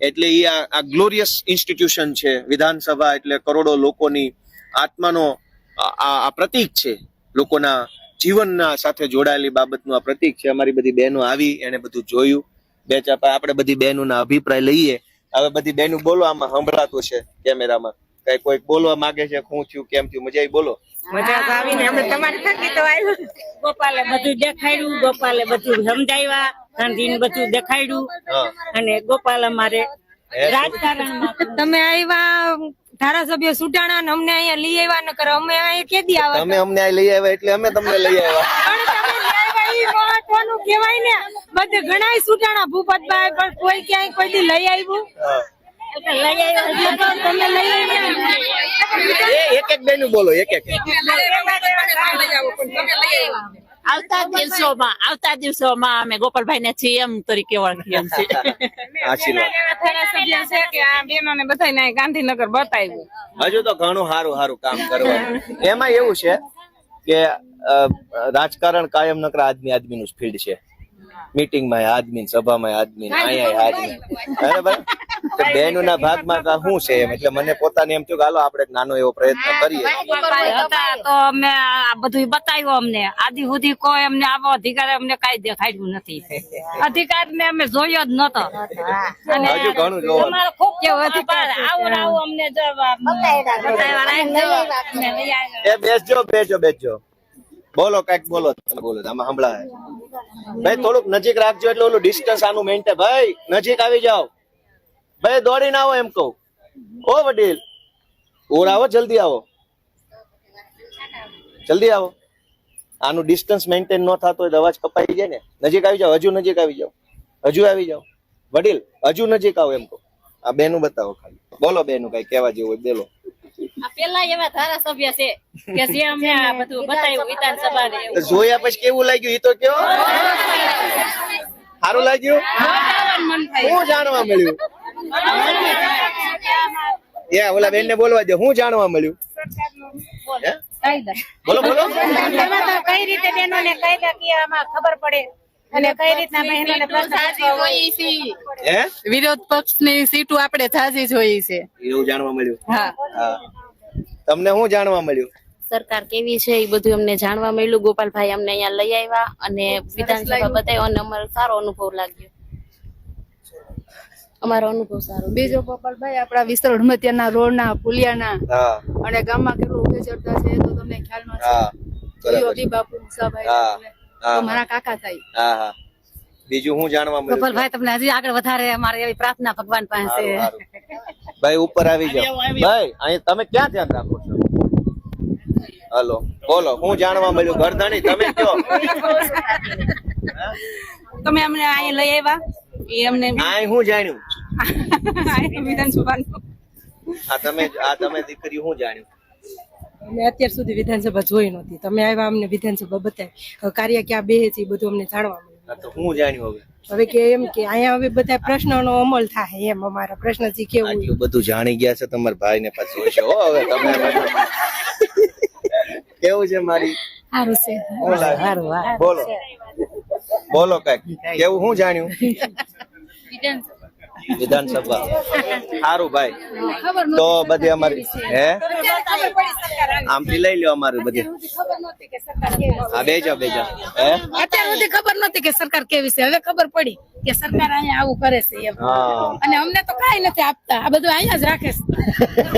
એટલે એ આ glorious institution છે, વિધાનસભા એટલે કરોડો લોકોની આત્માનો આ પ્રતીક છે. લોકોના જીવનના સાથે જોડાયેલી બાબતનું આ પ્રતીક છે. અમારી બધી બહેનો આવી એને બધું જોયું. બે ચાર પા- આપણે બધી બહેનોના અભિપ્રાય લઈએ. હવે બધી બહેનો બોલો, આમાં સંભળાતું છે કેમેરામાં. કઈ કોઈક બોલવા માંગે છે હું છું કેમ થયું મજા આવી બોલો. મજા આવીને અમે તમારી થકી તો આવ્યું ગોપાલે બધું દેખાડ્યું ગોપાલે બધું સમજાવ્યા ગાંધીને બધું દેખાડ્યું. અને ગોપાલ અમારે? રાજકારણમાં તમે આવ્યા ધારાસભ્ય સુટાણા ને અમને અહીંયા લઈ આવ્યા ન કરો અમે અહીંયા કેદી આવ્યા તમે અમને લઈ આવ્યા એટલે અમે તમને લઈ આવ્યા પણ તમે લઈ આવ્યા ઈ મહત્વનું કહેવાય ને? બધે ઘણાય સુટાણા ભૂપતભાઈ પણ કોઈ ક્યાંય કોઈ લઈ આવ્યું એક એક બેનું બોલો એક એક. આવતા દિવસોમાં આવતા દિવસોમાં અમે ગોપાલભાઈ ને સીએમ તરીકે ઓળખીએ છીએ. આશીર્વાદ. ધારાસભ્ય છે કે આ બેનોને બધાને અહીં ગાંધીનગર બતાવ્યું હજુ તો ઘણું સારું સારું કામ કરવાનું. એમાં એવું છે કે રાજકારણ કાયમ નકર આદમી આદમીનું જ ફિલ્ડ છે. મીટિંગમાં આદમી સભામાં આદમી અહીંયા આદમી બરાબર? તો બહેનોના ભાગમાં શું છે એમ? એટલે મને પોતાને એમ થયું કે હાલો આપણે નાનો એવો પ્રયત્ન કરીએ. તો અમે આ બધું બતાવ્યું અમને. આદિ સુધી કોઈ અમને આવો અધિકાર અમને કઈ દેખાડ્યું નથી. અધિકાર ને અમે જોયો જ નતો અને હજુ ઘણું જોવાનું. ખૂબ કેવો અધિકાર આવો આવો અમને જો બતાવ્યા રાખજો. અમને લઈ આવ્યા. એ બેસજો બેસજો બેસજો. બોલો કંઈક બોલો બોલો આમાં સંભળાય. ભાઈ થોડુંક નજીક રાખજો એટલે ઓલું ડિસ્ટન્સ આનું મેન્ટેન ભાઈ નજીક આવી જાઓ. ભાઈ દોડીને આવો એમ કહું. ઓ વડીલ ઓર આવો જલ્દી આવો. જલ્દી આવો. આનું ડિસ્ટન્સ મેન્ટેન ન થતો હોય અવાજ કપાઈ જાય ને. નજીક આવી જાઓ હજુ નજીક આવી જાઓ. હજુ આવી જાઓ. વડીલ હજુ નજીક આવો એમ કહું. આ બેનું બતાવો ખાલી. બોલો બેનું કઈ કહેવા જેવું હોય બોલો. પેલા એવા ધારાસભ્ય છે કે જે અમને આ બધું બતાવ્યું વિધાનસભા જોયા પછી કેવું લાગ્યું? એ તો કયો? સારું લાગ્યું? શું જાણવા મળ્યું? એ ઓલા બેન ને બોલવા દે હું જાણવા મળ્યું? બોલો બોલો. કઈ રીતે બહેનોને કાયદાકીયમાં ખબર પડે. અને કઈ રીતના બહેનોને પ્રશ્ન હે? વિરોધ પક્ષની સીટો આપણે થાજી જોઈ છે. એવું જાણવા મળ્યું? હા. હા. તમને શું જાણવા મળ્યું? સરકાર કેવી છે એ બધું અમને જાણવા મળ્યું. ગોપાલભાઈ અમને અહીંયા લઈ આવ્યા અને વિધાનસભા બતાવ્યો. અને અમારો સારો અનુભવ લાગ્યો. અમારો અનુભવ સારો. બીજો ગોપાલભાઈ આપણા વિસ્તરણ ત્યાંના રોડના પુલિયાના હા. અને ગામમાં કેટલું ઉભે ચડતા છે તો તમને ખ્યાલ નથી છે. બાપુ મુસાભાઈ મારા કાકા થાય. હા હા. બીજું શું જાણવા મળ્યું ગોપાલભાઈ તમને હજી આગળ વધારે અમારે એવી પ્રાર્થના ભગવાન પાસે. ભાઈ ઉપર આવી જાઓ. ભાઈ અહીં તમે ક્યાં ધ્યાન રાખો છો? હલો બોલો હું જાણવા મળ્યું? ગરધણી તમે કયો? તમે અમને અહીંયા લઈ આવ્યા? એ અમને આ હું જાણ્યું? વિધાનસભાનું આ તમે આ તમે દીકરી હું જાણ્યું? મેં અત્યાર સુધી વિધાનસભા જોઈ નહોતી. તમે આવ્યા અમને વિધાનસભા બતાવી. કાર્ય ક્યાં બે છે એ બધું અમને જાણવા મળ્યું. તો હું જાણ્યું હવે? હવે કે એમ કે અહીંયા હવે બધા પ્રશ્નોનો અમલ થાય એમ અમારા પ્રશ્નથી કેવું આટલું બધું જાણી ગયા છે તમારા ભાઈ ને પાછું જોઈશે હો હવે તમે કેવું છે મારી? સારું છે. બોલો. બોલો કંઈક. કેવું હું જાણ્યું? વિધાનસભા. સારું ભાઈ. તો બધી અમારી હે? આમથી લઈ લ્યો અમારું બધી. હા બેજો બેજો. હે? અત્યાર સુધી ખબર નતી કે સરકાર કેવી છે. હવે ખબર પડી કે સરકાર અહીંયા આવું કરે છે એમ. અને અમને તો કઈ નથી આપતા. આ બધું અહીંયા જ રાખે છે.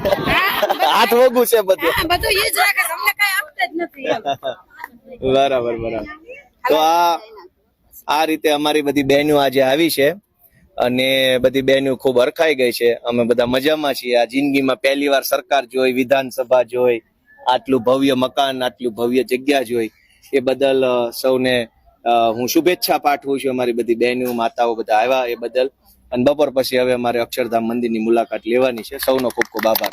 હાથ વગું છે બધું. બધું એ જ રાખે છે. અમને કઈ આપતા જ નથી બરાબર બરાબર. તો આ આ રીતે અમારી બધી બહેનો આજે આવી છે. અને બધી બહેનો ખૂબ હરખાઈ ગઈ છે. અમે બધા મજામાં છીએ. આ જિંદગીમાં પહેલી વાર સરકાર જોઈ, વિધાનસભા જોઈ, આટલું ભવ્ય મકાન, આટલું ભવ્ય જગ્યા જોઈ. એ બદલ સૌને હું શુભેચ્છા પાઠવું છું અમારી બધી બહેનો, માતાઓ બધા આવ્યા એ બદલ. અને બપોર પછી હવે અમારે અક્ષરધામ મંદિરની મુલાકાત લેવાની છે. સૌનો ખૂબ ખૂબ આભાર.